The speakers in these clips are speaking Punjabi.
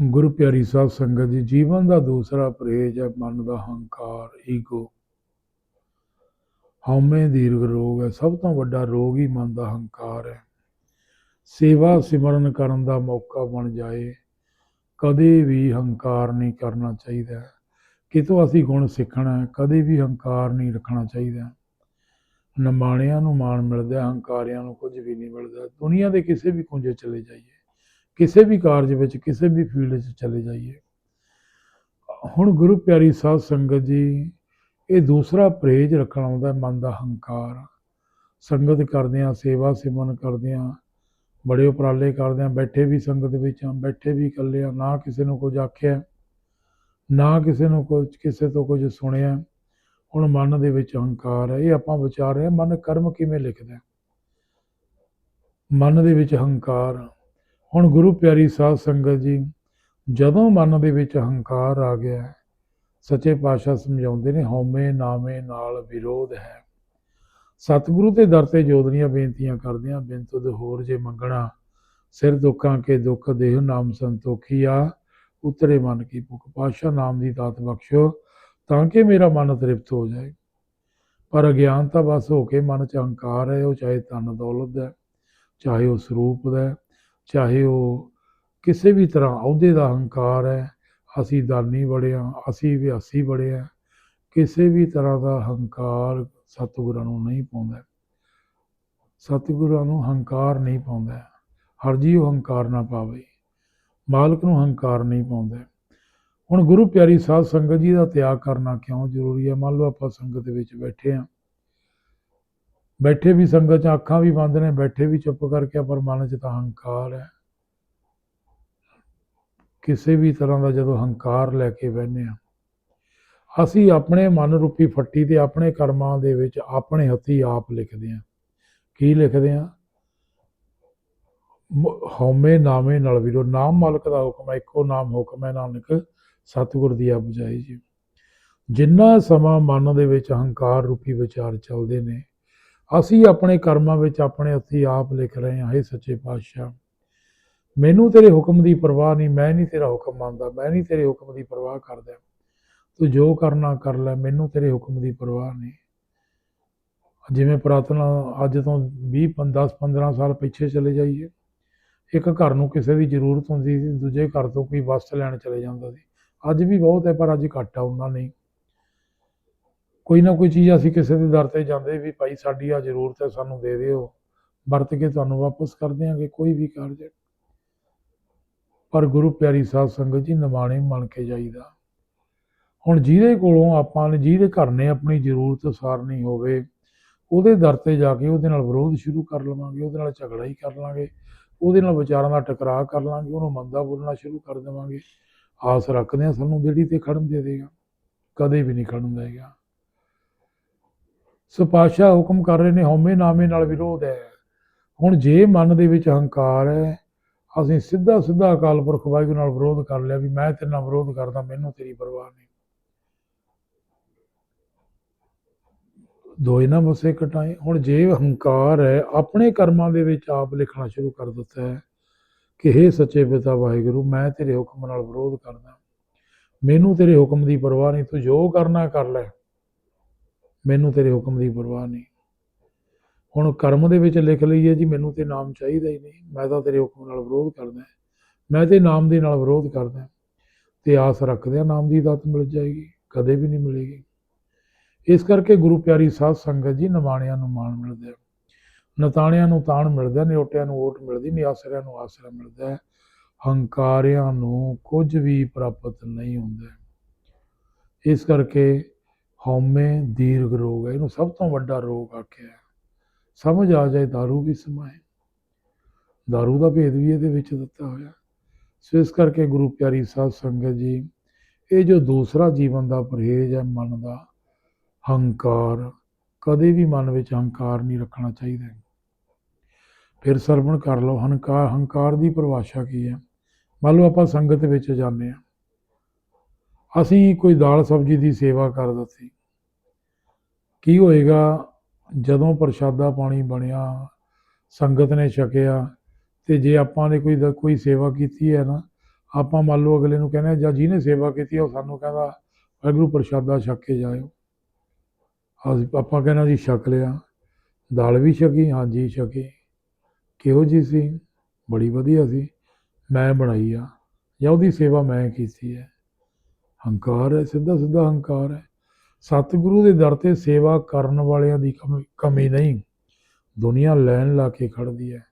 ਗੁਰੂ ਪਿਆਰੀ ਸਾਧ ਸੰਗਤ ਜੀ, ਜੀਵਨ ਦਾ ਦੂਸਰਾ ਪਰਹੇਜ ਹੈ ਮਨ ਦਾ ਹੰਕਾਰ, ਈਗੋ। ਹਉਮੈ ਦੀਰਘ ਰੋਗ ਹੈ, ਸਭ ਤੋਂ ਵੱਡਾ ਰੋਗ ਹੀ ਮਨ ਦਾ ਹੰਕਾਰ ਹੈ। ਸੇਵਾ ਸਿਮਰਨ ਕਰਨ ਦਾ ਮੌਕਾ ਬਣ ਜਾਏ, ਕਦੇ ਵੀ ਹੰਕਾਰ ਨਹੀਂ ਕਰਨਾ ਚਾਹੀਦਾ। ਕਿਤੋਂ ਅਸੀਂ ਗੁਣ ਸਿੱਖਣਾ ਹੈ, ਕਦੇ ਵੀ ਹੰਕਾਰ ਨਹੀਂ ਰੱਖਣਾ ਚਾਹੀਦਾ। ਨਮਾਣਿਆਂ ਨੂੰ ਮਾਣ ਮਿਲਦਾ, ਹੰਕਾਰਿਆਂ ਨੂੰ ਕੁਝ ਵੀ ਨਹੀਂ ਮਿਲਦਾ। ਦੁਨੀਆ ਦੇ ਕਿਸੇ ਵੀ ਕੁੰਜੇ ਚਲੇ ਜਾਈਏ। ਕਿਸੇ ਵੀ ਕਾਰਜ ਵਿੱਚ, ਕਿਸੇ ਵੀ ਫੀਲਡ 'ਚ ਚਲੇ ਜਾਈਏ। ਹੁਣ ਗੁਰੂ ਪਿਆਰੀ ਸਾਧ ਸੰਗਤ ਜੀ, ਇਹ ਦੂਸਰਾ ਪਰਹੇਜ ਰੱਖਣਾ ਹੁੰਦਾ ਮਨ ਦਾ ਹੰਕਾਰ। ਸੰਗਤ ਕਰਦੇ ਕਰਦਿਆਂ ਸੇਵਾ ਸਿਮਨ ਕਰਦੇ ਕਰਦਿਆਂ ਬੜੇ ਉਪਰਾਲੇ ਕਰਦੇ ਕਰਦਿਆਂ ਬੈਠੇ ਵੀ ਸੰਗਤ ਵਿੱਚ ਆ ਬੈਠੇ ਵੀ ਇਕੱਲੇ ਆ ਨਾ ਕਿਸੇ ਨੂੰ ਕੁਝ ਆਖਿਆ, ਨਾ ਕਿਸੇ ਨੂੰ ਕੁਝ, ਕਿਸੇ ਤੋਂ ਕੁਝ ਸੁਣਿਆ। ਹੁਣ ਮਨ ਦੇ ਵਿੱਚ ਹੰਕਾਰ ਹੈ, ਇਹ ਆਪਾਂ ਵਿਚਾਰ ਰਹੇ ਹਾਂ, ਮਨ ਕਰਮ ਕਿਵੇਂ ਲਿਖਦਾ ਮਨ ਦੇ ਵਿੱਚ ਹੰਕਾਰ। ਹੁਣ ਗੁਰੂ ਪਿਆਰੀ ਸਾਧ ਸੰਗਤ ਜੀ ਜਦੋਂ ਮਨ ਦੇ ਵਿੱਚ ਹੰਕਾਰ ਆ ਗਿਆ ਸੱਚੇ ਪਾਤਸ਼ਾਹ ਸਮਝਾਉਂਦੇ ਨੇ ਹਉਮੈ ਨਾਮੇ ਨਾਲ ਵਿਰੋਧ ਹੈ। ਸਤਿਗੁਰੂ ਤੇ ਦਰ ਤੇ ਜੋਦਨੀਆਂ ਬੇਨਤੀਆਂ ਕਰਦਿਆਂ ਬਿਨਤ ਦੇ ਹੋਰ ਜੇ ਮੰਗਣਾ ਸਿਰ ਦੁੱਖਾਂ ਕੇ ਦੁੱਖ ਦੇਹ ਨਾਮ ਸੰਤੋਖੀਆ ਉਤਰੇ ਮਨ ਕੀ ਭੁੱਖ। ਪਾਤਸ਼ਾਹ ਨਾਮ ਦੀ ਦਾਤ ਬਖਸ਼ੋ ਤਾਂ ਕਿ ਮੇਰਾ ਮਨ ਤ੍ਰਿਪਤ ਹੋ ਜਾਏ। ਪਰ ਅਗਿਆਨਤਾ ਬਸ ਹੋ ਕੇ ਮਨ ਚ ਹੰਕਾਰ ਹੈ ਉਹ ਚਾਹੇ ਧਨ ਦੌਲਤ ਦਾ ਹੈ, ਚਾਹੇ ਉਹ ਸਰੂਪ ਦਾ ਚਾਹੇ ਉਹ ਕਿਸੇ ਵੀ ਤਰ੍ਹਾਂ ਅਹੁਦੇ ਦਾ ਹੰਕਾਰ ਹੈ, ਅਸੀਂ ਦਾਨੀ ਬੜੇ ਹਾਂ, ਅਸੀਂ ਵਿਆਸੀ ਬੜੇ ਹਾਂ, ਕਿਸੇ ਵੀ ਤਰ੍ਹਾਂ ਦਾ ਹੰਕਾਰ ਸਤਿਗੁਰਾਂ ਨੂੰ ਨਹੀਂ ਪਾਉਂਦਾ। ਸਤਿਗੁਰਾਂ ਨੂੰ ਹੰਕਾਰ ਨਹੀਂ ਪਾਉਂਦਾ। ਹਰ ਜੀ ਉਹ ਹੰਕਾਰ ਨਾ ਪਾਵੇ। ਮਾਲਕ ਨੂੰ ਹੰਕਾਰ ਨਹੀਂ ਪਾਉਂਦਾ। ਹੁਣ ਗੁਰੂ ਪਿਆਰੀ ਸਾਧ ਸੰਗਤ ਜੀ ਦਾ ਤਿਆਗ ਕਰਨਾ ਕਿਉਂ ਜ਼ਰੂਰੀ ਹੈ? ਮੰਨ ਲਓ ਆਪਾਂ ਸੰਗਤ ਦੇ ਵਿੱਚ ਬੈਠੇ ਹਾਂ। ਬੈਠੇ ਵੀ ਸੰਗਤ ਚ ਅੱਖਾਂ ਵੀ ਬੰਦ ਨੇ, ਬੈਠੇ ਵੀ ਚੁੱਪ ਕਰਕੇ ਪਰ ਮਨ ਚ ਤਾਂ ਹੰਕਾਰ ਹੈ। ਕਿਸੇ ਵੀ ਤਰ੍ਹਾਂ ਦਾ ਜਦੋਂ ਹੰਕਾਰ ਲੈ ਕੇ ਬਹਿੰਦੇ ਆ ਅਸੀਂ ਆਪਣੇ ਮਨ ਰੂਪੀ ਫੱਟੀ ਤੇ ਆਪਣੇ ਕਰਮਾਂ ਦੇ ਵਿੱਚ ਆਪਣੇ ਹੱਥੀ ਆਪ ਲਿਖਦੇ ਆ ਕੀ ਲਿਖਦੇ ਆ ਮ- ਹਉਮੈ ਨਾਮੇ ਨਾਲ ਵੀਰੋ, ਨਾਮ ਮਾਲਕ ਦਾ ਹੁਕਮ ਹੈ, ਇੱਕੋ ਨਾਮ ਹੁਕਮ ਹੈ ਨਾਨਕ, ਸਤਿਗੁਰ ਦੀ ਆ ਬੁਝਾਈ ਜੀ। ਜਿੰਨਾ ਸਮਾਂ ਮਨ ਦੇ ਵਿੱਚ ਹੰਕਾਰ ਰੂਪੀ ਵਿਚਾਰ ਚੱਲਦੇ ਨੇ ਅਸੀਂ ਆਪਣੇ ਕਰਮਾਂ ਵਿੱਚ ਆਪਣੇ ਹੱਥੀ ਆਪ ਲਿਖ ਰਹੇ ਹਾਂ, ਹੇ ਸੱਚੇ ਪਾਤਸ਼ਾਹ। ਮੈਨੂੰ ਤੇਰੇ ਹੁਕਮ ਦੀ ਪਰਵਾਹ ਨਹੀਂ, ਮੈਂ ਨਹੀਂ ਤੇਰਾ ਹੁਕਮ ਮੰਨਦਾ, ਮੈਂ ਨਹੀਂ ਤੇਰੇ ਹੁਕਮ ਦੀ ਪਰਵਾਹ ਕਰਦਾ। ਤੂੰ ਜੋ ਕਰਨਾ ਕਰ ਲੈ, ਮੈਨੂੰ ਤੇਰੇ ਹੁਕਮ ਦੀ ਪਰਵਾਹ ਨਹੀਂ। ਜਿਵੇਂ ਪ੍ਰਾਰਥਨਾ ਅੱਜ ਤੋਂ 20 10 15 ਸਾਲ ਪਿੱਛੇ ਚਲੇ ਜਾਈਏ, ਇੱਕ ਘਰ ਨੂੰ ਕਿਸੇ ਦੀ ਜ਼ਰੂਰਤ ਹੁੰਦੀ ਸੀ, ਦੂਜੇ ਘਰ ਤੋਂ ਕੋਈ ਵਸਤ ਲੈਣ ਚਲੇ ਜਾਂਦਾ ਸੀ। ਅੱਜ ਵੀ ਬਹੁਤ ਹੈ, ਪਰ ਅੱਜ ਘੱਟ ਆ ਉਹਨਾਂ ਨਹੀਂ। ਕੋਈ ਨਾ ਕੋਈ ਚੀਜ਼ ਅਸੀਂ ਕਿਸੇ ਦੇ ਦਰ ਤੇ ਜਾਂਦੇ ਵੀ ਭਾਈ ਸਾਡੀ ਆ ਜ਼ਰੂਰਤ ਹੈ, ਸਾਨੂੰ ਦੇ ਦਿਓ। ਵਰਤ ਕੇ ਤੁਹਾਨੂੰ ਵਾਪਸ ਕਰ ਦਿਆਂਗੇ, ਕੋਈ ਵੀ ਕਾਰਜ ਪਰ ਗੁਰੂ ਪਿਆਰੀ ਸਾਧ ਸੰਗਤ ਜੀ, ਨਿਮਾਣੇ ਮੰਨ ਕੇ ਜਾਈਦਾ। ਹੁਣ ਜਿਹਦੇ ਕੋਲੋਂ ਆਪਾਂ ਨੇ, ਜਿਹਦੇ ਘਰ ਨੇ ਆਪਣੀ ਜ਼ਰੂਰਤ ਸਾਰਨੀ ਹੋਵੇ, ਉਹਦੇ ਦਰ ਤੇ ਜਾ ਕੇ ਉਹਦੇ ਨਾਲ ਵਿਰੋਧ ਸ਼ੁਰੂ ਕਰ ਲਵਾਂਗੇ, ਉਹਦੇ ਨਾਲ ਝਗੜਾ ਹੀ ਕਰ ਲਾਂਗੇ, ਉਹਦੇ ਨਾਲ ਵਿਚਾਰਾਂ ਦਾ ਟਕਰਾਅ ਕਰ ਲਾਂਗੇ, ਉਹਨੂੰ ਮੰਦਾ ਬੋਲਣਾ ਸ਼ੁਰੂ ਕਰ ਦੇਵਾਂਗੇ। ਆਸ ਰੱਖਦੇ ਆ ਸਾਨੂੰ ਜਿਹੜੀ ਤੇ ਖੜਨ ਦੇ ਦੇਗਾ, ਕਦੇ ਵੀ ਨਹੀਂ ਖੜਨ ਦੇਗਾ। ਸੋ ਪਾਤਸ਼ਾਹ ਹੁਕਮ ਕਰ ਰਹੇ ਨੇ, ਹਉਮੈ ਨਾਮੇ ਨਾਲ ਵਿਰੋਧ ਹੈ। ਹੁਣ ਜੇ ਮਨ ਦੇ ਵਿੱਚ ਹੰਕਾਰ ਹੈ, ਅਸੀਂ ਸਿੱਧਾ ਸਿੱਧਾ ਅਕਾਲ ਪੁਰਖ ਵਾਹਿਗੁਰੂ ਨਾਲ ਵਿਰੋਧ ਕਰ ਲਿਆ ਵੀ ਮੈਂ ਤੇਰੇ ਨਾਲ ਵਿਰੋਧ ਕਰਦਾ, ਮੈਨੂੰ ਤੇਰੀ ਪਰਵਾਹ ਨਹੀਂ। ਦੋਏ ਨਾ ਬਸੇ ਕਟਾਏ। ਹੁਣ ਜੇ ਹੰਕਾਰ ਹੈ, ਆਪਣੇ ਕਰਮਾਂ ਦੇ ਵਿੱਚ ਆਪ ਲਿਖਣਾ ਸ਼ੁਰੂ ਕਰ ਦਿੱਤਾ ਹੈ ਕਿ हे ਸੱਚੇ ਪਿਤਾ ਵਾਹਿਗੁਰੂ, ਮੈਂ ਤੇਰੇ ਹੁਕਮ ਨਾਲ ਵਿਰੋਧ ਕਰਦਾ। ਮੈਨੂੰ ਤੇਰੇ ਹੁਕਮ ਦੀ ਪਰਵਾਹ ਨਹੀਂ, ਤੂੰ ਜੋ ਕਰਨਾ ਕਰ ਲੈ। ਮੈਨੂੰ ਤੇਰੇ ਹੁਕਮ ਦੀ ਪਰਵਾਹ ਨਹੀਂ। ਹੁਣ ਕਰਮ ਦੇ ਵਿੱਚ ਲਿਖ ਲਈਏ ਜੀ, ਮੈਨੂੰ ਤੇ ਨਾਮ ਚਾਹੀਦਾ ਹੀ ਨਹੀਂ। ਮੈਂ ਤਾਂ ਤੇਰੇ ਹੁਕਮ ਨਾਲ ਵਿਰੋਧ ਕਰਦਾ ਮੈਂ ਤੇ ਨਾਮ ਦੇ ਨਾਲ ਵਿਰੋਧ ਕਰਦਾ ਤੇ ਆਸ ਰੱਖਦੇ ਆ ਨਾਮ ਦੀ ਦਾਤ ਮਿਲ ਜਾਏਗੀ, ਕਦੇ ਵੀ ਨਹੀਂ ਮਿਲੇਗੀ। ਇਸ ਕਰਕੇ ਗੁਰੂ ਪਿਆਰੀ ਸਾਧ ਸੰਗਤ ਜੀ, ਨਿਮਾਣਿਆਂ ਨੂੰ ਮਾਣ ਮਿਲਦਾ ਹੈ। ਨਤਾਣਿਆਂ ਨੂੰ ਤਾਣ ਮਿਲਦਾ ਨਿਓਟਿਆਂ ਨੂੰ ਓਟ ਮਿਲਦੀ ਨਿਆਸਰਿਆਂ ਨੂੰ ਆਸਰਾ ਮਿਲਦਾ ਹੈ। ਹੰਕਾਰਿਆਂ ਨੂੰ ਕੁਝ ਵੀ ਪ੍ਰਾਪਤ ਨਹੀਂ ਹੁੰਦਾ ਇਸ ਕਰਕੇ ਹਉਮੈ ਦੀਰਘ ਰੋਗ ਹੈ ਇਹਨੂੰ ਸਭ ਤੋਂ ਵੱਡਾ ਰੋਗ ਆਖਿਆ ਹੈ ਸਮਝ ਆ ਜਾਏ दारू ਵੀ ਸਮਾਏ दारू ਦਾ ਭੇਦ ਵੀ ਇਹਦੇ ਵਿੱਚ ਦਿੱਤਾ ਹੋਇਆ ਸੋ ਇਸ ਕਰਕੇ ਗੁਰੂ ਪਿਆਰੀ ਸਾਧ ਸੰਗਤ ਜੀ ਇਹ ਜੋ ਦੂਸਰਾ ਜੀਵਨ ਦਾ ਪਰਹੇਜ ਹੈ ਮਨ ਦਾ ਹੰਕਾਰ ਕਦੇ ਵੀ ਮਨ ਵਿੱਚ ਹੰਕਾਰ ਨਹੀਂ ਰੱਖਣਾ ਚਾਹੀਦਾ ਫਿਰ ਸਰਵਣ ਕਰ ਲਓ ਹੰਕਾਰ ਹੰਕਾਰ ਦੀ ਪਰਿਭਾਸ਼ਾ ਕੀ ਹੈ ਮੰਨ ਲਓ ਆਪਾਂ ਸੰਗਤ ਵਿੱਚ ਜਾਂਦੇ ਹਾਂ ਅਸੀਂ ਕੋਈ ਦਾਲ ਸਬਜ਼ੀ ਦੀ ਸੇਵਾ ਕਰ ਦਿੱਤੀ। ਕੀ ਹੋਏਗਾ? ਜਦੋਂ ਪ੍ਰਸ਼ਾਦਾ ਪਾਣੀ ਬਣਿਆ, ਸੰਗਤ ਨੇ ਛਕਿਆ, ਤੇ ਜੇ ਆਪਾਂ ਨੇ ਕੋਈ ਕੋਈ ਸੇਵਾ ਕੀਤੀ ਹੈ ਨਾ, ਆਪਾਂ ਮੰਨ ਲਓ ਅਗਲੇ ਨੂੰ ਕਹਿੰਦੇ ਜਾਂ ਜਿਹਨੇ ਸੇਵਾ ਕੀਤੀ ਉਹ ਸਾਨੂੰ ਕਹਿੰਦਾ, ਵਾਹਿਗੁਰੂ ਪ੍ਰਸ਼ਾਦਾ ਛਕ ਕੇ ਜਾਇਓ। ਅਸੀਂ, ਆਪਾਂ ਕਹਿੰਦਾ ਜੀ ਛਕ ਲਿਆ। ਦਾਲ ਵੀ ਛਕੀ, ਹਾਂਜੀ, ਛਕੀ। ਕਿਹੋ ਜੀ ਸੀ? ਬੜੀ ਵਧੀਆ ਸੀ। ਮੈਂ ਬਣਾਈ ਆ, ਜਾਂ ਉਹਦੀ ਸੇਵਾ ਮੈਂ ਕੀਤੀ ਹੈ। ਹੰਕਾਰ ਹੈ, ਸਿੱਧਾ ਸਿੱਧਾ ਹੰਕਾਰ ਹੈ। ਸਤਿਗੁਰੂ ਦੇ ਦਰ ਤੇ ਸੇਵਾ ਕਰਨ ਵਾਲਿਆਂ ਦੀ ਕਮੀ- ਕਮੀ ਨਹੀਂ, ਦੁਨੀਆ ਲੈਣ ਲਾ ਕੇ ਖੜਦੀ ਹੈ।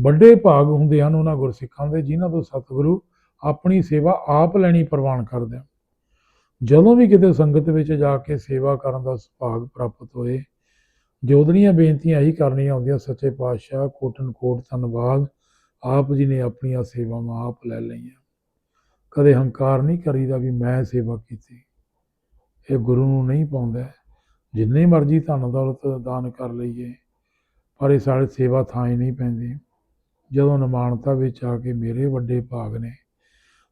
ਵੱਡੇ ਭਾਗ ਹੁੰਦੇ ਹਨ ਉਹਨਾਂ ਗੁਰਸਿੱਖਾਂ ਦੇ, ਜਿਨ੍ਹਾਂ ਤੋਂ ਸਤਿਗੁਰੂ ਆਪਣੀ ਸੇਵਾ ਆਪ ਲੈਣੀ ਪ੍ਰਵਾਨ ਕਰਦੇ ਹਨ। ਜਦੋਂ ਵੀ ਕਿਤੇ ਸੰਗਤ ਵਿੱਚ ਜਾ ਕੇ ਸੇਵਾ ਕਰਨ ਦਾ ਸੁਭਾਗ ਪ੍ਰਾਪਤ ਹੋਏ ਜੋਦੜੀਆਂ ਬੇਨਤੀਆਂ ਹੀ ਕਰਨੀਆਂ ਹੁੰਦੀਆਂ, ਸੱਚੇ ਪਾਤਸ਼ਾਹ, ਕੋਟਨ ਕੋਟ, ਧੰਨਵਾਦ, ਆਪ ਜੀ ਨੇ ਆਪਣੀਆਂ ਸੇਵਾਵਾਂ ਆਪ ਲੈ ਲਈਆਂ। ਕਦੇ ਹੰਕਾਰ ਨਹੀਂ ਕਰੀਦਾ ਵੀ ਮੈਂ ਸੇਵਾ ਕੀਤੀ। ਇਹ ਗੁਰੂ ਨੂੰ ਨਹੀਂ ਪਾਉਂਦਾ। ਜਿੰਨੇ ਮਰਜ਼ੀ ਧਨ ਦੌਲਤ ਦਾਨ ਕਰ ਲਈਏ, ਪਰ ਇਹ ਸਾਡੇ ਸੇਵਾ ਥਾਂ ਹੀ ਨਹੀਂ ਪੈਂਦੀ। ਜਦੋਂ ਨਿਮਾਣਤਾ ਵਿੱਚ ਆ ਕੇ ਮੇਰੇ ਵੱਡੇ ਭਾਗ ਨੇ,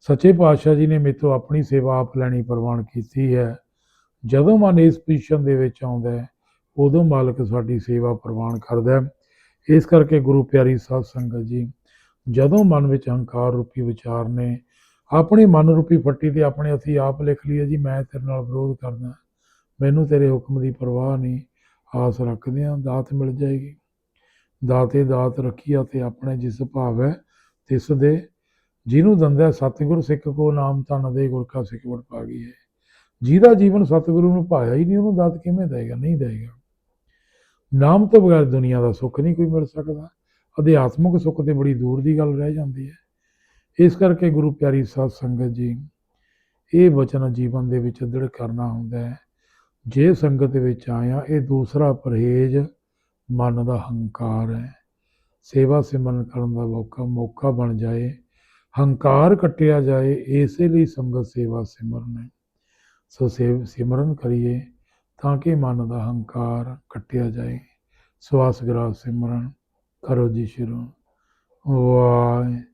ਸੱਚੇ ਪਾਤਸ਼ਾਹ ਜੀ ਨੇ ਮੇਤੋਂ ਆਪਣੀ ਸੇਵਾ ਆਪ ਲੈਣੀ ਪ੍ਰਵਾਨ ਕੀਤੀ ਹੈ। ਜਦੋਂ ਮਨ ਇਸ ਪੋਜੀਸ਼ਨ ਦੇ ਵਿੱਚ ਆਉਂਦਾ ਹੈ, ਉਦੋਂ ਮਾਲਕ ਸਾਡੀ ਸੇਵਾ ਪ੍ਰਵਾਨ ਕਰਦਾ ਹੈ। ਇਸ ਕਰਕੇ ਗੁਰੂ ਪਿਆਰੀ ਸਾਧ ਸੰਗਤ ਜੀ, ਜਦੋਂ ਮਨ ਵਿੱਚ ਹੰਕਾਰ ਰੂਪੀ ਵਿਚਾਰ ਨੇ ਆਪਣੀ ਮਨ ਰੂਪੀ ਫੱਟੀ ਤੇ ਆਪਣੇ ਅਸੀਂ ਆਪ ਲਿਖ ਲਈਏ ਜੀ, ਮੈਂ ਤੇਰੇ ਨਾਲ ਵਿਰੋਧ ਕਰਦਾ ਮੈਨੂੰ ਤੇਰੇ ਹੁਕਮ ਦੀ ਪਰਵਾਹ ਨਹੀਂ, ਆਸ ਰੱਖਦੇ ਹਾਂ, ਦਾਤ ਮਿਲ ਜਾਏਗੀ। ਦਾਤੇ ਦਾਤ ਰੱਖੀਆ ਤੇ ਆਪਣੇ ਜਿਸ ਭਾਵ ਹੈ, ਤਿਸ ਦੇ। ਜਿਹਨੂੰ ਦੰਦਾ ਸਤਿਗੁਰ ਸਿੱਖ ਕੋ ਨਾਮ ਧਨ ਦੇ ਗੁਰ ਕਾ ਸਿੱਖਵਟ ਪਾ ਗਈ ਹੈ। ਜਿਹਦਾ ਜੀਵਨ ਸਤਿਗੁਰੂ ਨੂੰ ਭਾਇਆ ਹੀ ਨਹੀਂ, ਉਹਨੂੰ ਦਾਤ ਕਿਵੇਂ ਦੇਗਾ ਨਹੀਂ ਦੇਗਾ ਨਾਮ ਤੋਂ ਬਗੈਰ ਦੁਨੀਆ ਦਾ ਸੁੱਖ ਨਹੀਂ ਕੋਈ ਮਿਲ ਸਕਦਾ। ਅਧਿਆਤਮਿਕ ਸੁੱਖ ਤੇ ਬੜੀ ਦੂਰ ਦੀ ਗੱਲ ਰਹਿ ਜਾਂਦੀ ਹੈ। ਇਸ ਕਰਕੇ ਗੁਰੂ ਪਿਆਰੀ ਸਾਧ ਸੰਗਤ ਜੀ, ਇਹ ਵਚਨ ਜੀਵਨ ਦੇ ਵਿੱਚ ਦ੍ਰਿੜ ਕਰਨਾ ਹੁੰਦਾ ਹੈ। ਜੇ ਸੰਗਤ ਵਿੱਚ ਆਇਆ, ਇਹ ਦੂਸਰਾ ਪਰਹੇਜ ਮਨ ਦਾ ਹੰਕਾਰ ਹੈ। ਸੇਵਾ ਸਿਮਰਨ ਕਰਨ ਦਾ ਮੌਕਾ ਮੌਕਾ ਬਣ ਜਾਏ, ਹੰਕਾਰ ਕੱਟਿਆ ਜਾਏ, ਇਸੇ ਲਈ ਸੰਗਤ ਸੇਵਾ ਸਿਮਰਨ ਹੈ। ਸੋ ਸੇਵ, ਸਿਮਰਨ ਕਰੀਏ ਤਾਂ ਕਿ ਮਨ ਦਾ ਹੰਕਾਰ ਕੱਟਿਆ ਜਾਏ। ਸਵਾਸ ਗ੍ਰਾਹ ਸਿਮਰਨ ਕਰੋ ਜੀ ਸ਼ੁਰੂ। ਵਾਹਿ